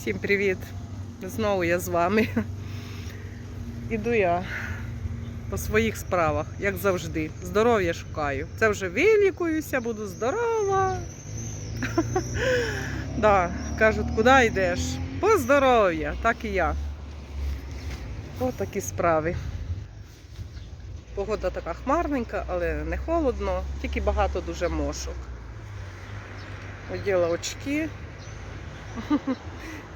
Всім привіт! Знову я з вами. Іду я по своїх справах, як завжди. Здоров'я шукаю. Це вже вилікуюся, буду здорова. Да, кажуть, куди йдеш? По здоров'я, так і я. Ось такі справи. Погода така хмарненька, але не холодно, тільки багато дуже мошок. Оділа очки.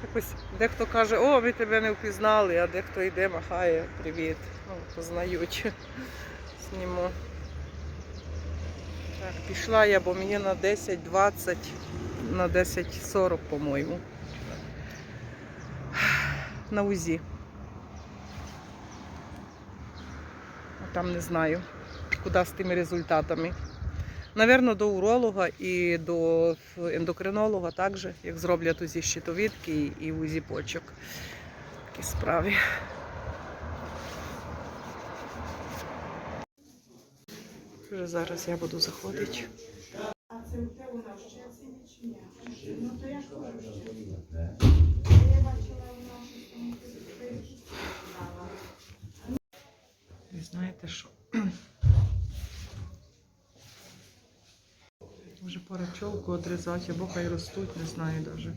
Якось дехто каже, о, ми тебе не впізнали, а дехто йде, махає, привіт. Ну, познають. Зніму. Так, пішла я, бо мені на 10.20, на 10.40, по-моєму. На УЗІ. А Там не знаю, куди з тими результатами. Навірно, до уролога і до ендокринолога також, як зроблять УЗІ щитовідки і УЗІ почок. Такі справи. Вже зараз я буду заходити. А це у вона ще ціні чи ні? Ну то я кажу ще. Я бачила щось там. Ви знаєте, що чолку одрізати, або хай ростуть, не знаю навіть.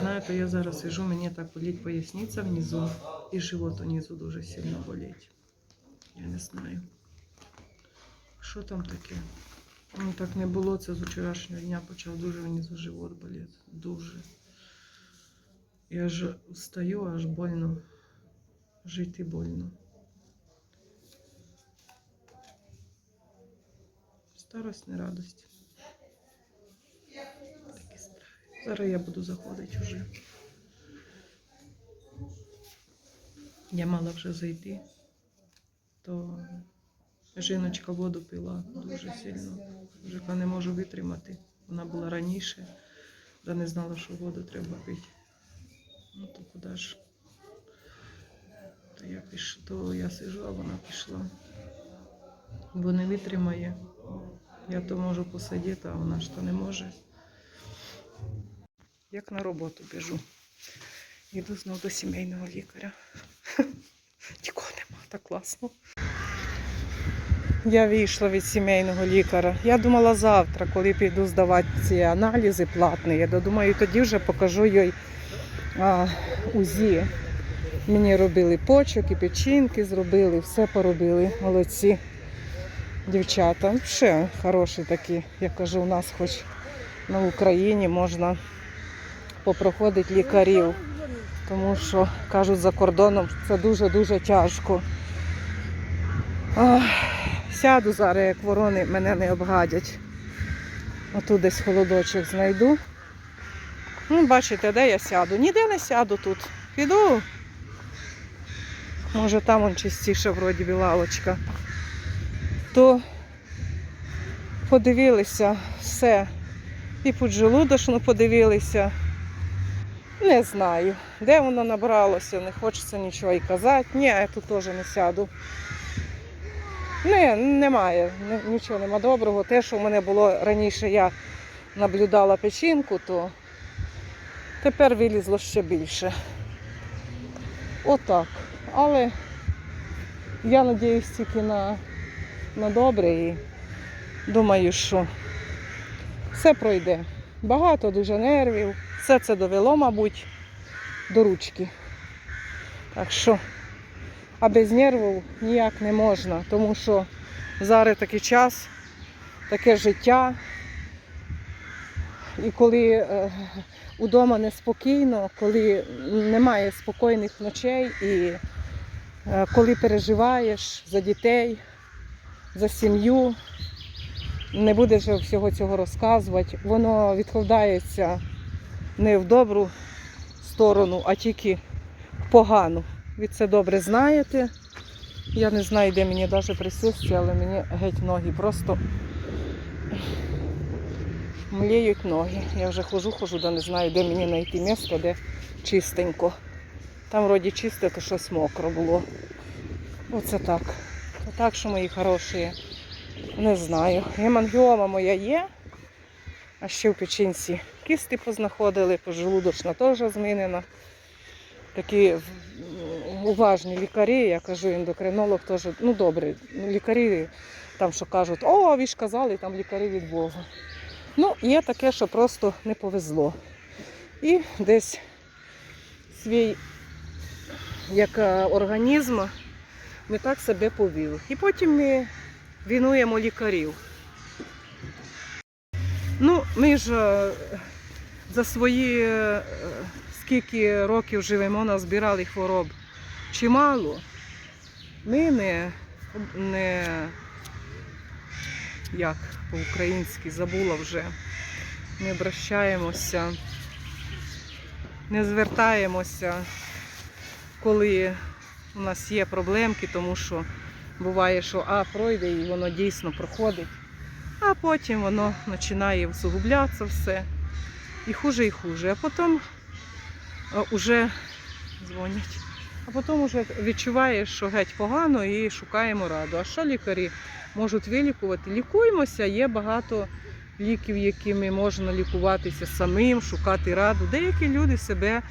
Знаєте, я зараз сижу, мені так болить поясниця внизу, і живот внизу дуже сильно болить. Я не знаю. Що там таке? Ну так не було, це з вчорашнього дня почав дуже внизу живот боліти. Дуже. Я ж встаю, аж больно. Жити больно. Старость не радость. Такі справи. Зараз я буду заходити вже. Я мала вже зайти, то жіночка воду пила дуже сильно. Жика не можу витримати. Вона була раніше, та не знала, що воду треба пити. Ну то куди ж? То я піш... то я сижу, а вона пішла. Бо не витримає. Я то можу посидіти, а вона ж то не може. Як на роботу біжу. Йду знову до сімейного лікаря. Нікого нема, так класно. Я вийшла від сімейного лікаря. Я думала завтра, коли піду здавати ці аналізи платні, я думаю, тоді вже покажу їй а, УЗІ. Мені робили почок і печінки зробили, все поробили. Молодці дівчата. Ще хороші такі, я кажу, у нас хоч на Україні можна попроходити лікарів. Тому що, кажуть, за кордоном це дуже-дуже тяжко. Ах, сяду зараз, як ворони мене не обгадять. Отут десь холодочок знайду. Ну, бачите, де я сяду? Ніде не сяду тут. Піду. Може там он чистіше вроді би лавочка. То подивилися все. І поджелудочну подивилися. Не знаю, де воно набралося, не хочеться нічого і казати. Ні, я тут теж не сяду. Не, немає, нічого нема доброго. Те, що в мене було раніше, я наблюдала печінку, то тепер вилізло ще більше. Отак. Але я надіюсь тільки на, на добре і думаю, що все пройде. Багато дуже нервів. Все це довело, мабуть, до ручки. Так що, а без нервів ніяк не можна, тому що зараз такий час, таке життя. І коли е, удома неспокійно, коли немає спокійних ночей і е, коли переживаєш за дітей, за сім'ю, не будеш всього цього розказувати, воно відкладається не в добру сторону, а тільки в погану. Ви це добре знаєте. Я не знаю, де мені навіть присісти, але мені геть ноги просто мліють ноги. Я вже хожу, хожу, да не знаю, де мені знайти місце, де чистенько. Там вроді чисте, то щось мокро було. Оце так. Так що мої хороші. Не знаю. Гемангіома моя є. А ще в печінці кісти познаходили, пожелудочна теж змінена. Такі уважні лікарі, я кажу, ендокринолог теж, ну добре, лікарі там що кажуть, о, ви ж казали, там лікарі від Бога. Ну, є таке, що просто не повезло. І десь свій як е, організм не так себе повів. І потім ми вінуємо лікарів. Ну, ми ж е, за свої е, скільки років живемо, назбирали хвороб. Чимало. Ми не, не як по-українськи забула вже, не обращаємося, не звертаємося, коли у нас є проблемки, тому що буває, що а пройде і воно дійсно проходить, а потім воно починає усугублятися все. І хуже, і хуже. А потім вже дзвонять. А потім вже відчуваєш, що геть погано і шукаємо раду. А що лікарі можуть вилікувати? Лікуємося, є багато ліків, якими можна лікуватися самим, шукати раду. Деякі люди себе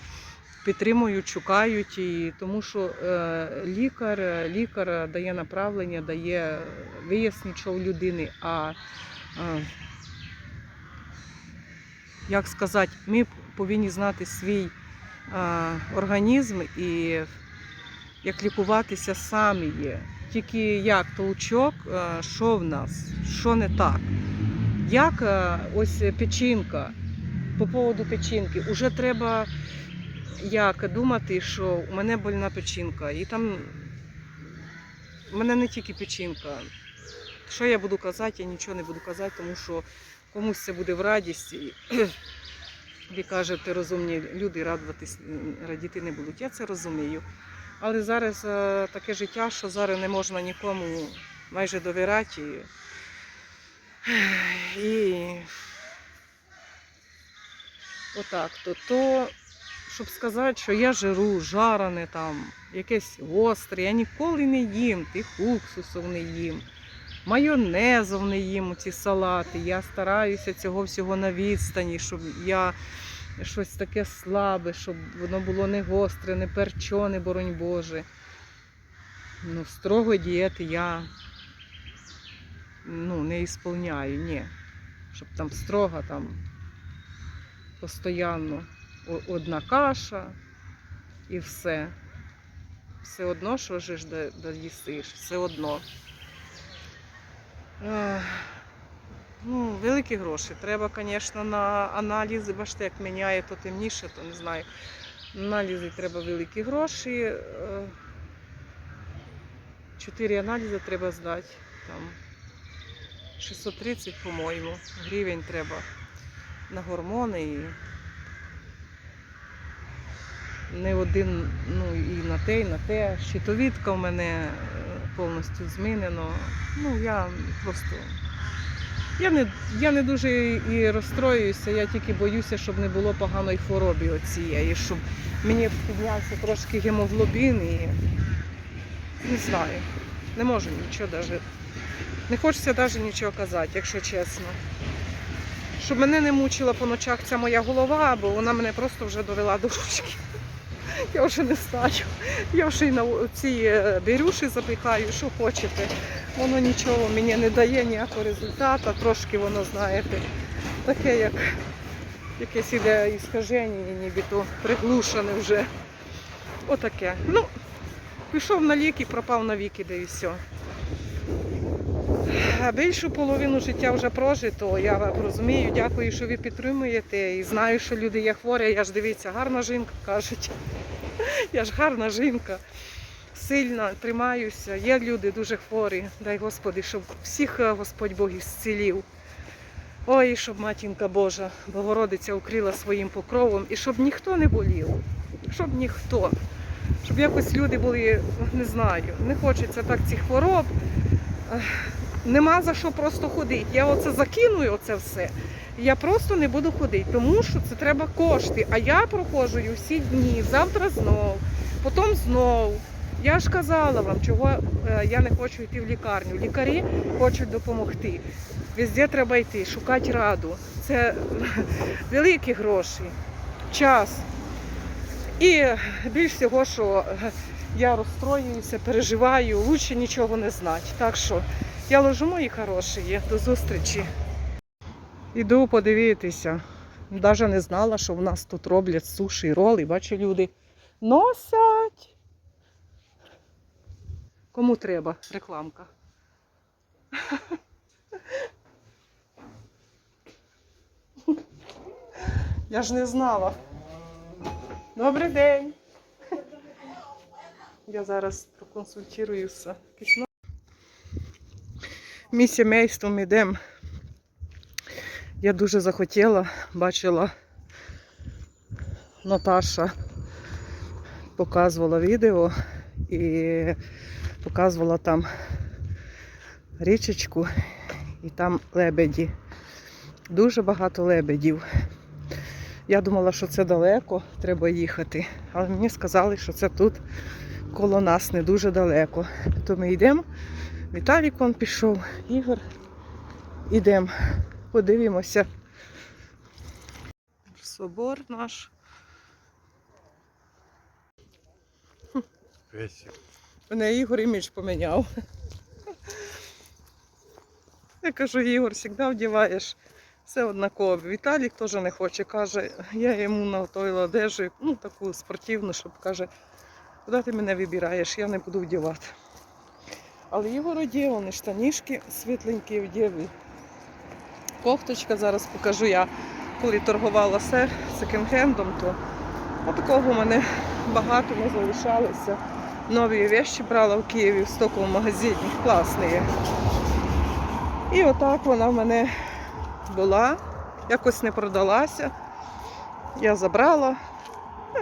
підтримують, шукають, і тому що е, лікар, лікар дає направлення, дає вияснить, що у людини. А е, як сказати, ми повинні знати свій е, організм і як лікуватися самі є. Тільки як толчок, е, що в нас, що не так. Як е, ось печінка, по поводу печінки, уже треба як думати, що у мене больна печінка, і там у мене не тільки печінка. Що я буду казати, я нічого не буду казати, тому що комусь це буде в радість. І ви кажете, розумні люди радуватись, радіти не будуть. Я це розумію. Але зараз е, таке життя, що зараз не можна нікому майже довіряти. І, і отак. То, то, щоб сказати, що я жиру, жарене там, якесь гостре, я ніколи не їм, тих уксусів не їм. Майонезов не їм ці салати. Я стараюся цього всього на відстані, щоб я щось таке слабе, щоб воно було не гостре, не перчоне, боронь Боже. Ну, строгої дієти я ну, не ісполняю, ні. Щоб там строго там постійно о- одна каша і все. Все одно, що ж ж да- доїсиш, все одно. Ну, великі гроші. Треба, звісно, на аналізи, бачите, як міняє, то темніше, то не знаю. На Аналізи треба великі гроші. Е, Чотири аналізи треба здати. Там 630, по-моєму, гривень треба на гормони. І не один, ну і на те, і на те. Щитовідка в мене е, повністю змінено. Ну, я просто. Я не, я не дуже і розстроююся, я тільки боюся, щоб не було поганої хвороби оцієї, щоб мені піднявся трошки гемоглобін і не знаю. Не можу нічого навіть. Не хочеться навіть нічого казати, якщо чесно. Щоб мене не мучила по ночах ця моя голова, бо вона мене просто вже довела до ручки. Я вже не знаю. Я вже й на ці бірюші берюші запихаю, що хочете. Воно нічого мені не дає ніякого результату. Трошки воно, знаєте, таке, як якесь іде іскаження, нібито приглушене вже. Отаке. Ну, пішов на ліки, пропав на віки, де і все. Більшу половину життя вже прожито. Я розумію, дякую, що ви підтримуєте. І знаю, що люди є хворі. Я ж дивіться, гарна жінка кажуть. Я ж гарна жінка, сильна, тримаюся. Є люди дуже хворі. Дай Господи, щоб всіх е, Господь Бог зцілів. Ой, щоб матінка Божа, Богородиця укрила своїм покровом і щоб ніхто не болів, щоб ніхто. Щоб якось люди були, не знаю, не хочеться так цих хвороб. Нема за що просто ходити. Я оце закиную, оце все. Я просто не буду ходити, тому що це треба кошти. А я проходжу всі дні, завтра знов, потім знов. Я ж казала вам, чого е, я не хочу йти в лікарню. Лікарі хочуть допомогти. Везде треба йти, шукати раду. Це великі гроші, час. І більш всього, що я розстроююся, переживаю, лучше нічого не знати. Так що я ложу мої хороші, до зустрічі. Іду подивитися. Навіть не знала, що в нас тут роблять суші і роли. Бачу, люди носять. Кому треба рекламка? Я ж не знала. Добрий день. Я зараз проконсультуюся. Ми сімейством йдемо. Я дуже захотіла, бачила Наташа показувала відео і показувала там річечку і там лебеді. Дуже багато лебедів. Я думала, що це далеко, треба їхати. Але мені сказали, що це тут коло нас не дуже далеко. То ми йдемо. Віталік он пішов, Ігор. Ідемо, подивимося. Собор наш. Весело. Мене Ігор імідж поміняв. Я кажу, Ігор, завжди вдіваєш все однаково. Віталік теж не хоче. Каже, я йому наготовила одежу, ну таку спортивну, щоб каже, куди ти мене вибираєш, я не буду вдівати. Але Ігор одів, вони штанішки світленькі і Кофточка зараз покажу я, коли торгувала се- секонд-хендом, то такого в мене багато не залишалося. Нові вещи брала в Києві в стоковому магазині. Класні. І отак вона в мене була, якось не продалася. Я забрала. Ну,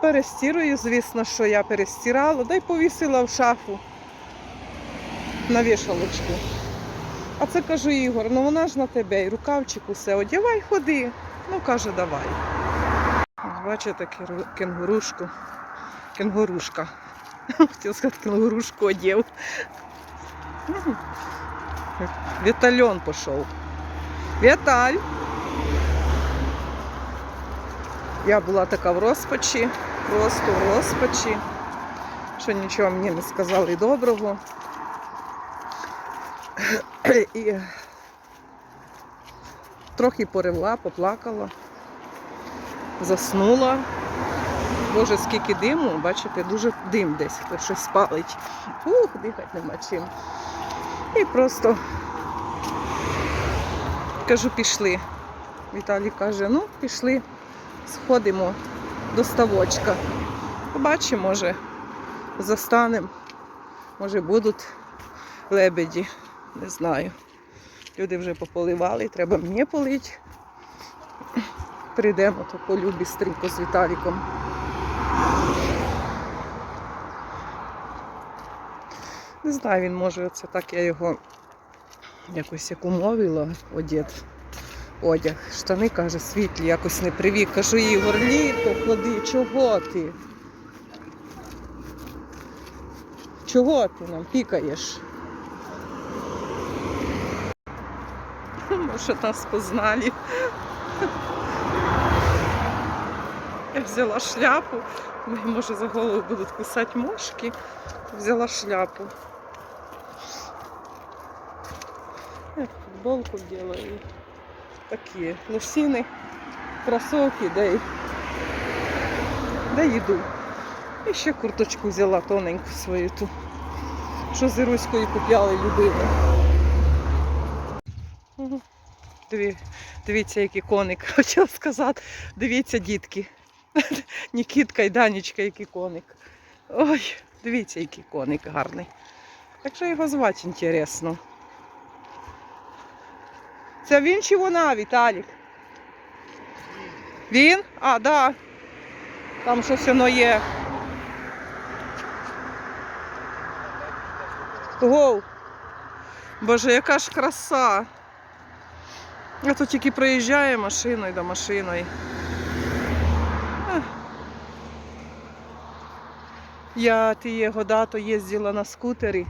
Перестірую, звісно, що я перестирала, да й повісила в шафу на вішалочку. А це кажу Ігор, ну вона ж на тебе, і рукавчик усе, одягай, ходи. Ну, каже, давай. Ось Бачите, кенгурушку. Кенгурушка. Хотів сказати, кенгурушку одів. Вітальон пішов. Віталь. Я була така в розпачі, просто в розпачі, що нічого мені не сказали доброго. І трохи поривла, поплакала, заснула. Боже, скільки диму, бачите, дуже дим десь, щось палить. Ух, дихати нема чим. І просто кажу, пішли. Віталій каже, ну, пішли, сходимо до ставочка. Побачимо, може, застанемо. Може будуть лебеді, не знаю. Люди вже пополивали, треба мені полити. Прийдемо, то полю бістренько з Віталіком. Не знаю, він може, це так я його якось як умовила одет. Одяг. Штани, каже, світлі, якось не привік. Кажу, Ігор, літо, ходи, чого ти? Чого ти нам пікаєш? Може, нас познали. Я взяла шляпу. Може, за голову будуть кусати мошки. Взяла шляпу. Я футболку делаю. Такі лосіни, кросовки, да й, да йду. І ще курточку взяла тоненьку свою ту. Що з Іруською купляли, любили. Диві, дивіться, який коник, хотіла сказати. Дивіться, дітки. Нікітка і Данічка, який коник. Ой, дивіться, який коник гарний. Так що його звати інтересно. Це він чи вона, Віталік? Він? А, да. Там щось воно є. Гоу. Боже, яка ж краса. Я тут тільки проїжджаю машиною до машиною. Я тіє года то їздила на скутері.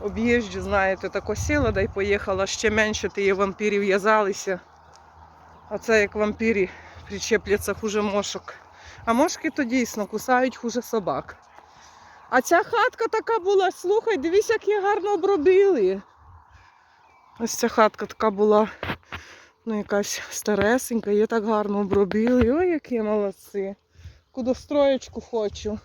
Об'їжджу, знаєте, так сіла, да й поїхала. Ще менше тіє вампірів в'язалися. А це як вампірі причепляться хуже мошок. А мошки то дійсно кусають хуже собак. А ця хатка така була, слухай, дивись, як її гарно обробили. Ось ця хатка така була, ну, якась старесенька, її так гарно обробили. Ой, які молодці. Куди строєчку хочу.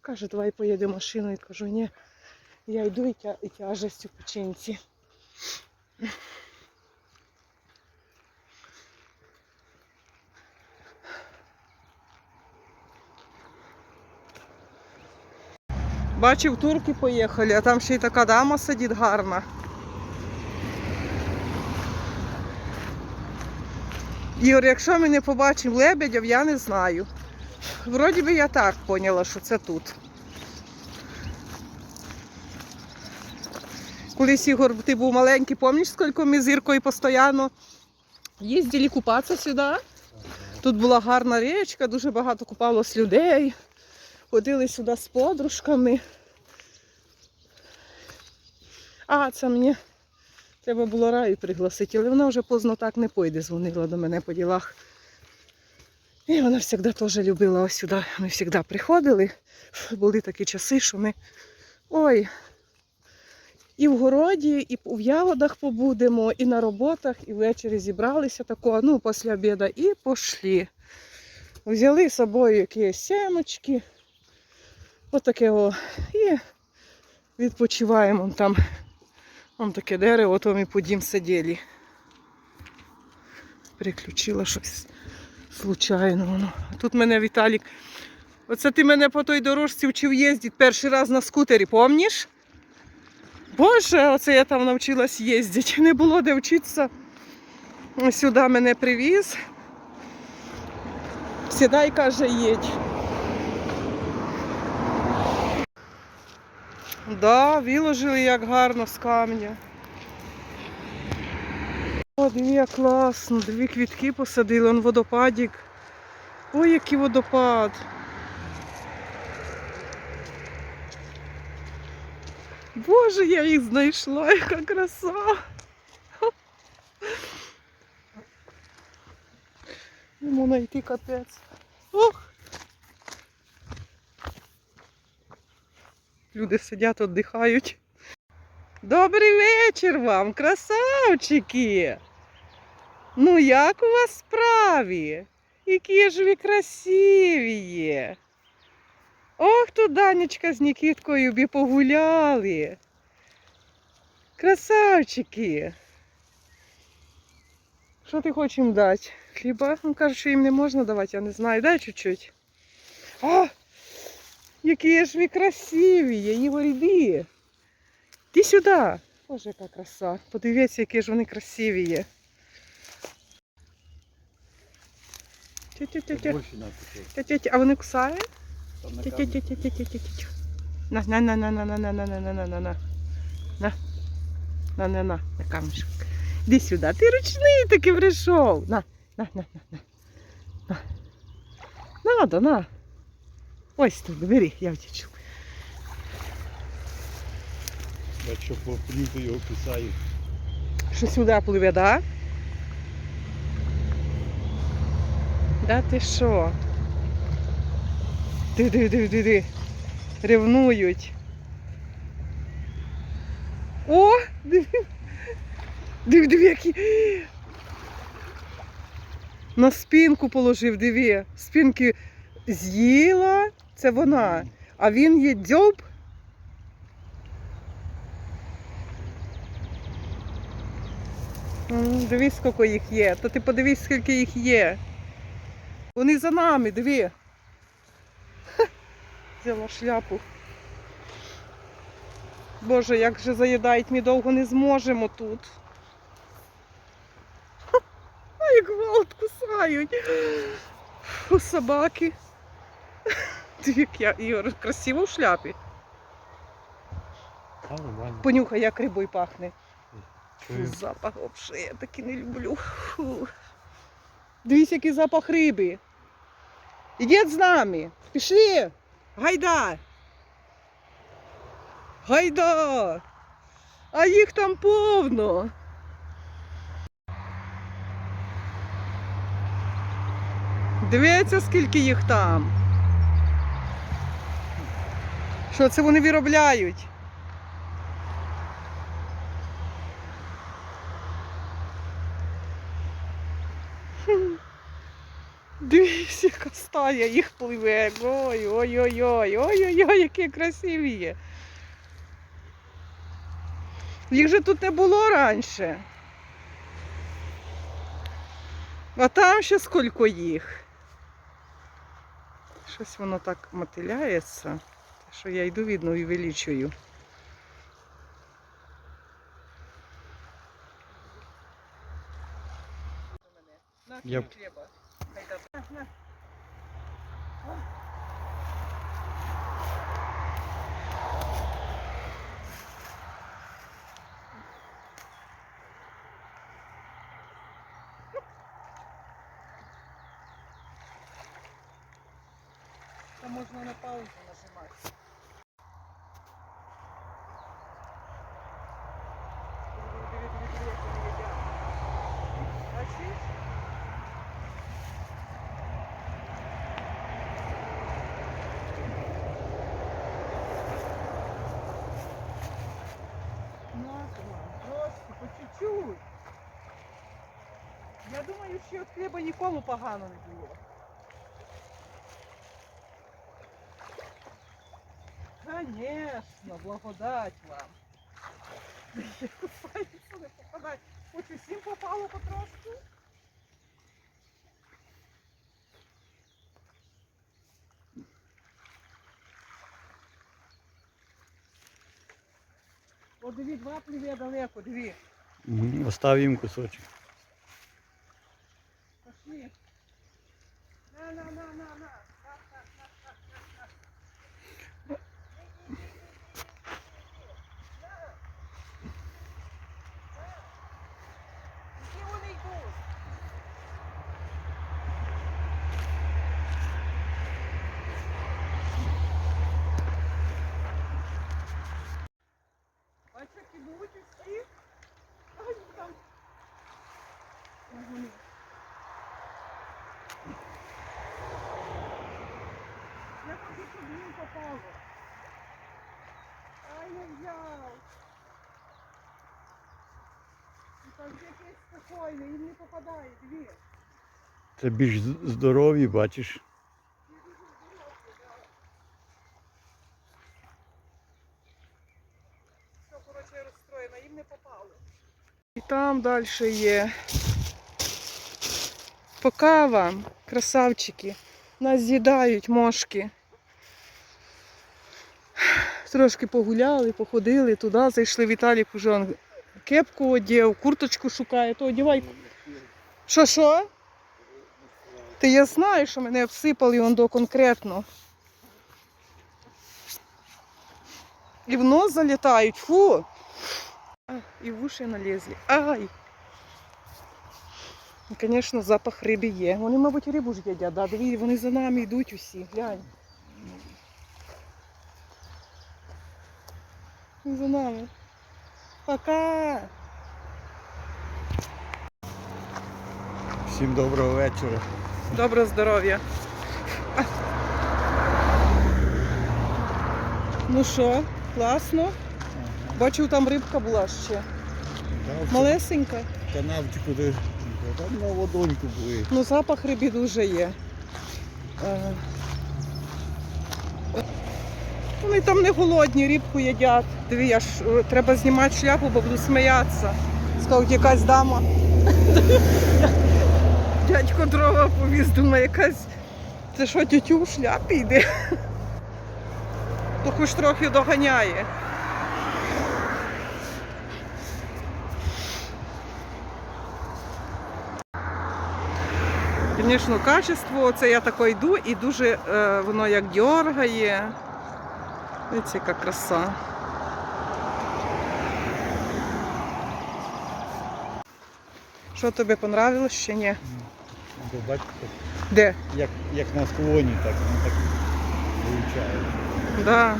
Каже, давай поїдемо машиною. Кажу, ні, я йду і, і тяжесть у печінці. Бачив, турки поїхали, а там ще й така дама сидить гарна. Ігор, якщо ми не побачимо лебедів, я не знаю. Вроді би я так поняла, що це тут. Колись Ігор, ти був маленький, пам'ятаєш, скільки ми з Іркою постійно їздили купатися сюди. Тут була гарна річка, дуже багато купалось людей. Ходили сюди з подружками. А, це мені треба було раю пригласити, але вона вже поздно так не пойде, дзвонила до мене по ділах. І вона завжди теж любила ось сюди. Ми завжди приходили. Були такі часи, що ми. Ой. І в городі, і в ягодах побудемо, і на роботах, і ввечері зібралися тако, ну, після обіду, і пішли. Взяли з собою якісь семочки. Отаке о. І відпочиваємо там. Вон таке дерево, то ми по дім сиділи. Переключила щось случайно воно. Тут мене Віталік. Оце ти мене по той дорожці вчив їздити перший раз на скутері, помніш? Боже, оце я там навчилась їздити. Не було де вчитися. Сюди мене привіз. Сідай, каже, їдь. Да, виложили як гарно з камня. О, диви, як класно, дві квітки посадили, он водопадик. Ой, який водопад. Боже, я їх знайшла, яка краса. Не можна йти капець. Ох. Люди сидять, віддихають. Добрий вечір вам, красавчики! Ну, як у вас справи? Які ж ви красиві. Ох, тут Данечка з Нікіткою бі погуляли. Красавчики. Що ти хочеш їм дати? Хліба? Ну, кажуть, що їм не можна давати, я не знаю. Дай чуть-чуть. Які ж ви красиві, Ігор, іди. Іди сюди. Боже, яка краса. Подивіться, які ж вони красиві є. А вони кусають? На На, на, на, на, на, на, на, на, на, на, на, на, на. На. На, на, на, на камешок. Іди сюди. Ти ручний таки прийшов. На, на, на, на, на. На. Надо, на. Ось тут, бери, я втічу. Якщо попню, його кусають. Що сюди пливе, да? Да ти що? Диви, диви, диви, диви. Ревнують. О! Диви. Диви, диви, які. На спинку положив, диви. Спинки з'їла, це вона. А він є дзьоб. Дивись, скільки їх є. То ти подивись, скільки їх є. Вони за нами, диви. Ха, Взяла шляпу. Боже, як же заїдають, ми довго не зможемо тут. Ха, А як гвалт кусають. Фу, собаки. Диви, як я, Ігор, красиво в шляпі. А, нормально. Понюхай, як рибою пахне. Фу, запах взагалі, я таки не люблю. Фу. Дивись, який запах риби. Ідіть з нами. Пішли. Гайда. Гайда! А їх там повно. Дивіться, скільки їх там. Що це вони виробляють? Дивіться, яка стая їх пливе. Ой, ой, ой, ой, ой, ой, ой, які красиві є. Їх же тут не було раніше. А там ще скільки їх. Щось воно так мотиляється, що я йду видно і увеличую. Я- Там можна на паузу нажимати. Диви, диви, диви, як вони їдять. Бачиш? Нахуй, Просто по чуть-чуть. Що від хліба нікому погано не було. Конечно, благодать вам. Не попадать. Хоч усім попало потрошку. О, диві, два пливе далеко, диві. Мгм, Остав їм кусочок. Пошли. На, на, на, на, на. Так, так, так, так, так, так. Які вони йдуть? Бачиш, які будуть усі? Ай, там. Ага. Я хочу, щоб їм попало. Ай-яй-яй. І так якесь спокійне, їм не попадає, дві. Це більш здорові, бачиш. Все, коротше, я розстроєна, їм не попало. І там далі є. Пока вам, красавчики. Нас з'їдають мошки. Трошки погуляли, походили туди, зайшли. Віталік уже кепку одів, курточку шукає, то одівай. Що, що? Ти я знаю, що мене обсипали до конкретно. І в нос залітають, фу. А, і в уші налізли. Ай! Звісно, запах риби є. Вони, мабуть, рибу ж їдять, да? Вони за нами йдуть усі. Глянь. За нами. Пока! Всім доброго вечора. Доброго здоров'я. Ну що, класно? Бачу, там рибка була ще. Малесенька. Канавчику, де там на водоньку були. Ну, запах риби дуже є. Е, Вони там не голодні, рибку їдять. Диви, я ж е, треба знімати шляпу, бо буду сміятися. Сказав, якась дама. Дядько дрова повіз, думає, якась. Це що, тютю в шляпі йде? То хоч трохи доганяє. Звісно, качество, це я тако йду і дуже е, воно як дьоргає. Видите, яка краса. Що тобі понравилось ще ні? Ну, бачите? Де? Як як на склоні, так воно так виходить. Да.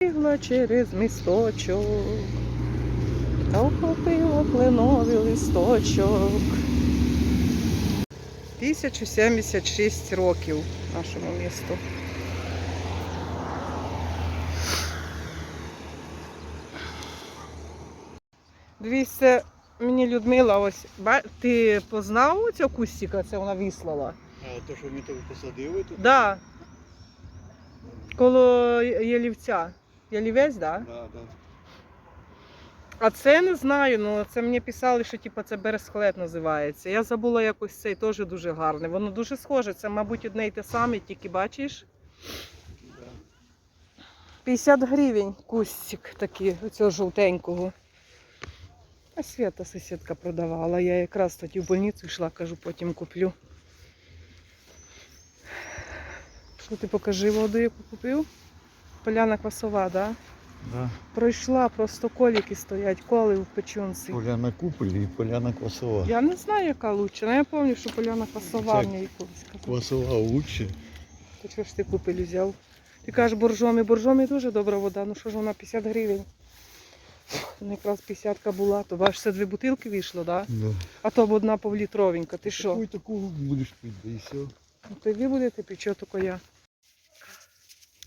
Бігла через місточок, та охопила кленовий листочок. 1076 років нашому місту. Дивіться, мені Людмила, ось ти познав цього кустика, це вона вислала? А то, що ми тебе посадили тут? Да. Коло Ялівця. Ялівець, да? Да, да. А це не знаю, ну це мені писали, що типу, це бересклет називається. Я забула якось цей теж дуже гарний. Воно дуже схоже, це, мабуть, одне й те саме, тільки бачиш. 50 гривень кустик такий, оцього жовтенького. А Свята сусідка продавала. Я якраз тоді в больницю йшла, кажу, потім куплю. Що ти покажи воду, яку купив? Поляна квасова, да? Да. Пройшла, просто коліки стоять, коли в печунці. Поляна купель і поляна квасова. Я не знаю, яка лучше, але я пам'ятаю, що поляна квасова Це- мені колись казала. Квасова лучше. То чого ж ти купили взяв? Ти кажеш боржомі, боржомі дуже добра вода, ну що ж вона 50 гривень. Ну, якраз 50 була, то бачиш, це дві бутилки вийшло, да? Да. А то б одна повлітровенька, ти що? Таку і таку будеш пити, да і все. Ну, то й ви будете чого тільки я.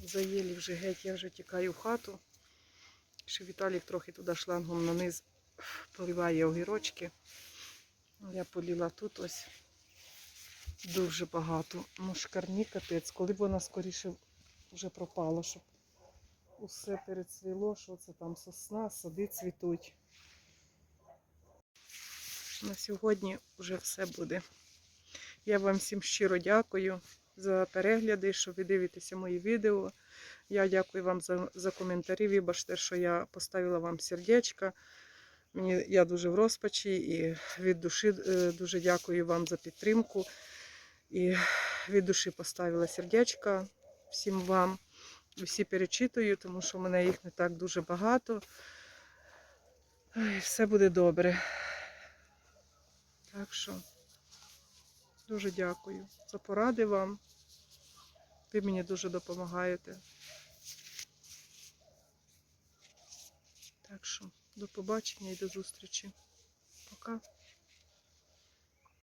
Заїлі вже геть, я вже тікаю в хату. Ще Віталік трохи туди шлангом наниз поливає огірочки. Я поліла тут ось дуже багато. Ну, шкарні капець, коли б вона скоріше вже пропала, щоб усе перецвіло, що це там сосна, сади цвітуть. На сьогодні вже все буде. Я вам всім щиро дякую за перегляди, що ви дивитеся мої відео. Я дякую вам за, за коментарі. Вибачте, що я поставила вам сердечко. Мені, я дуже в розпачі і від душі е, дуже дякую вам за підтримку. І від душі поставила сердечко всім вам. Всі перечитую, тому що в мене їх не так дуже багато. Ой, Все буде добре. Так що. Дуже дякую за поради вам. Ви мені дуже допомагаєте. Так що, до побачення і до зустрічі. Пока.